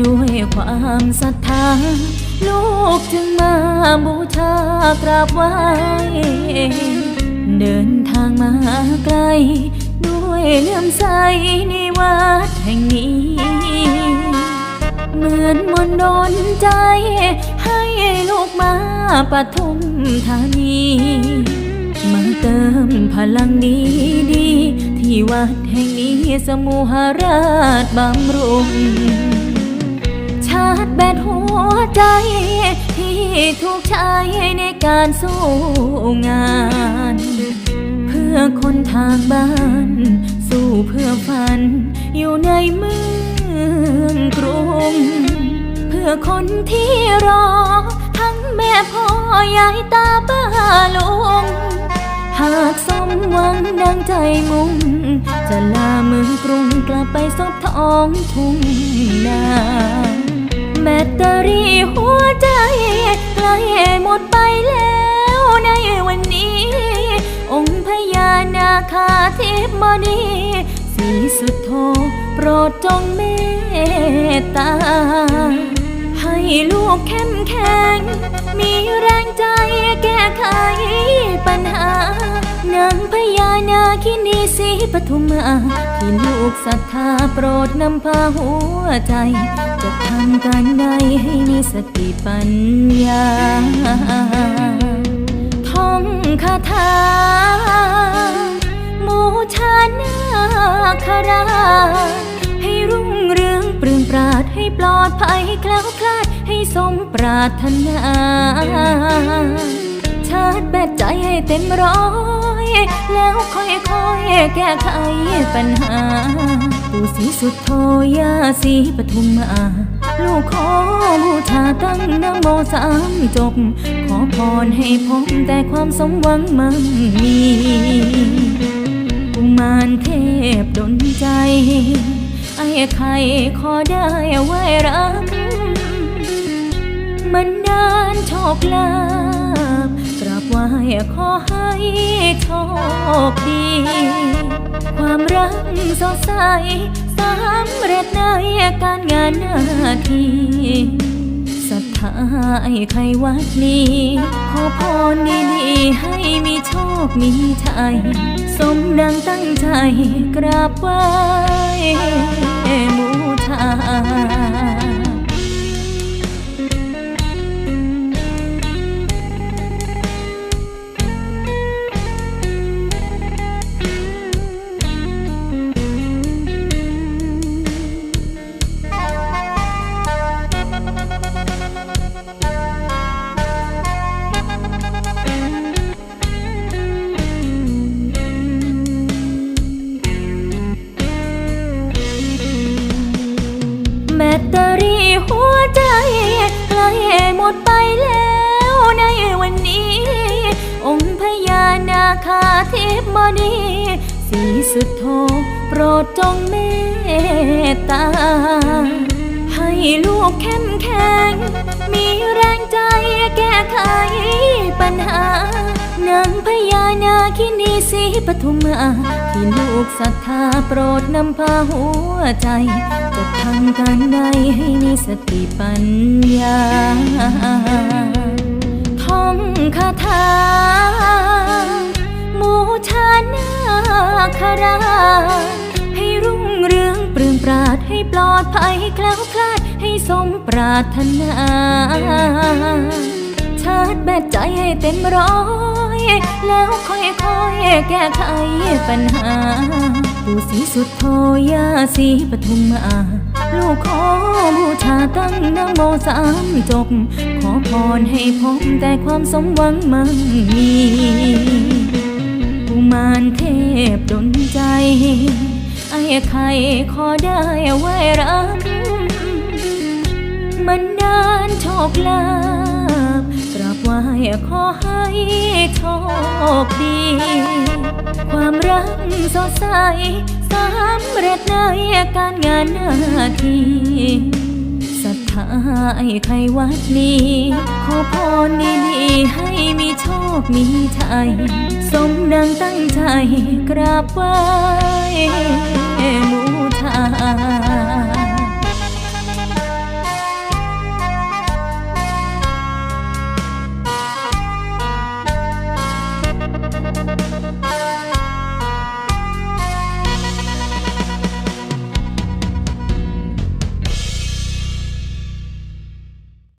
ด้วยความศรัทธาลูกจึงมาบูชากราบไหว้เดินทางมาไกล ด้วยเลื่อมใสในวัดแห่งนี้ เหมือนมนต์ดนใจ ให้ลูกมาปทุมธานีมาเติมพลังดีดีๆที่วัดแห่งนี้สมุหราชบำรุง ชาร์จแบตหัวใจ ที่ถูกใช้ในการสู้งาน เพื่อคนทางบ้าน สู้เพื่อฝัน อยู่ในเมืองกรุง เพื่อคนที่รอ ทั้งแม่พ่อยายตาป้าลุงหากสมหวังดังใจมุ่ง จะลาเมืองกรุงกลับไปซบท้องทุ่งนา ตเตอรี่หัวใจใกล้หมดไปแล้วในวันนี้ องค์พญานาคาเทพบดีสีสุดโทโปรดจงเมตตา ให้ลูกเข้มแข็ง มีแรงใจแก้ไขปัญหา นางพญานาคินีสีปทุมมาที่ลูกศรัทธาโปรดนำพาหัวใจ จะทำการใดให้มีสติปัญญาท่องคาถาบูชานาคราให้รุ่งเรืองปรืงปราดให้ปลอดภัยแคล้วคลาดให้สมปรารถนา ชาร์จแบตใจให้เต็มร้อย แล้วค่อยๆแก้ไขปัญหา ปู่ศรีสุดโทยาศรีปทุมมาลูกขอบูชาตั้งนโมสามจบ ขอพรให้พบแต่ความสมหวังมั่งมีกุมารเทพดลใจ ไอ้ไข่ขอได้ไว้รับมันดานโชคลาภกรา ไหวขอให้โชคดี ความรักสดใสสำเร็จในการงานหน้าที่ศรัทธาไอ้ไขวัดนี้ ขอพรดีๆให้มีโชคมีชัยสมดังตั้งใจกราบไหว้ องค์พญานาคาเทพบดีสีสุดโทโปรดจงเมตตา ให้ลูกเข้มแข็ง มีแรงใจแก้ไขปัญหานางพญานาคินีสีปทุมมาที่ลูกศรัทธาโปรดนำพาหัวใจ จะทำการใดให้มีสติปัญญา องคาถาบูชานาครา ให้รุ่งเรืองปรืองปราด ให้ปลอดภัยให้แคล้วคลาด ให้สมปรารถนาชาร์จแบตใจให้เต็มร้อยแล้วค่อยๆแก้ไขปัญหา ปู่ศรีสุดโทยาศรีปทุมมา ลูกขอบู นะโมสามจบ ขอพรให้พบแต่ความสมหวังมั่งมีกุมารเทพดลใจ ไอ้ไข่ขอได้ไว้รับมันนานโชคลาภกราบไหว้ขอให้โชคดี ความรักสดใสสำเร็จในการงานหน้าที่ ศรัทธาไอ้ไขวัดนี้ ขอพรดีๆให้มีโชคมีชัยสมดังตั้งใจกราบไหว้บูชา